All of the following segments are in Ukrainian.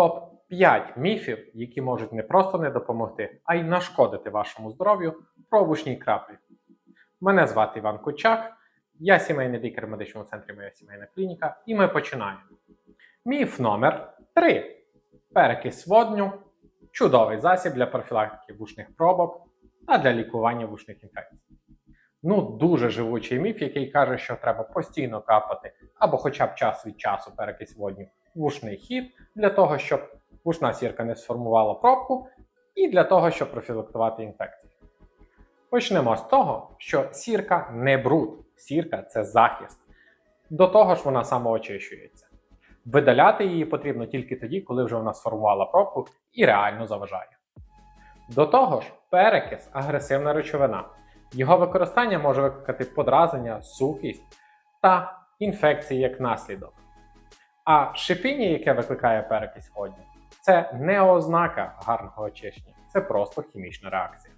топ-5 міфів, які можуть не просто не допомогти, а й нашкодити вашому здоров'ю про вушні краплі. Мене звати Іван Кучак, я сімейний лікар в медичному центрі Моя сімейна клініка, і ми починаємо. Міф номер 3. Перекись водню чудовий засіб для профілактики вушних пробок та для лікування вушних інфекцій. Ну, дуже живучий міф, який каже, що треба постійно капати або хоча б час від часу перекись водню вушний хід для того, щоб вушна сірка не сформувала пробку, і для того, щоб профілактувати інфекції. Почнемо з того, що сірка не бруд, сірка це захист. До того ж, вона самоочищується. Видаляти її потрібно тільки тоді, коли вже вона сформувала пробку і реально заважає. До того ж, перекис агресивна речовина. Його використання може викликати подразнення, сухість та інфекції як наслідок. А шипіння, яке викликає перекись водню, це не ознака гарного очищення, це просто хімічна реакція.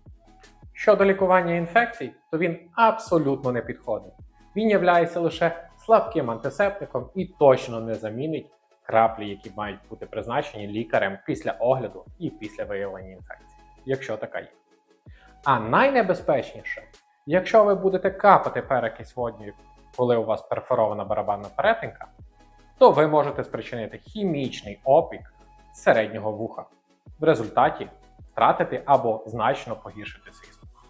Щодо лікування інфекцій, то він абсолютно не підходить. Він являється лише слабким антисептиком і точно не замінить краплі, які мають бути призначені лікарем після огляду і після виявлення інфекції, якщо така є. А найнебезпечніше, якщо ви будете капати перекись водню, коли у вас перфорована барабанна перетинка, то ви можете спричинити хімічний опік середнього вуха. В результаті втратити або значно погіршити свій слух.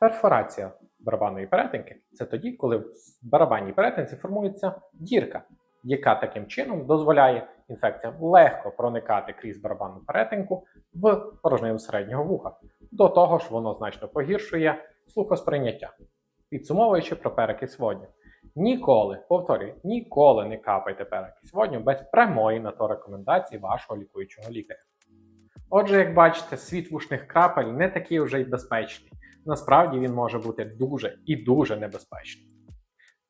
Перфорація барабанної перетинки це тоді, коли в барабанній перетинці формується дірка, яка таким чином дозволяє інфекціям легко проникати крізь барабанну перетинку в порожнину середнього вуха. До того ж, воно значно погіршує слухосприйняття. Підсумовуючи про перекись водню. Ніколи, повторюю, ніколи не капайте перекись водню без прямої на то рекомендації вашого лікуючого лікаря. Отже, як бачите, світ вушних крапель не такий вже й безпечний. Насправді він може бути дуже і дуже небезпечним.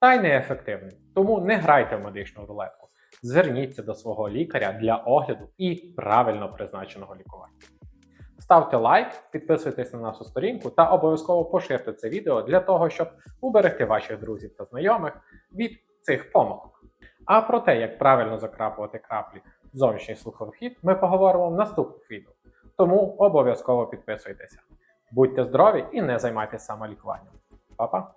Та й неефективним. Тому не грайте в медичну рулетку. Зверніться до свого лікаря для огляду і правильно призначеного лікування. Ставте лайк, підписуйтесь на нашу сторінку та обов'язково поширте це відео для того, щоб уберегти ваших друзів та знайомих від цих помилок. А про те, як правильно закрапувати краплі в зовнішній слуховий хід, ми поговоримо в наступних відео. Тому обов'язково підписуйтеся. Будьте здорові і не займайтеся самолікуванням. Па-па!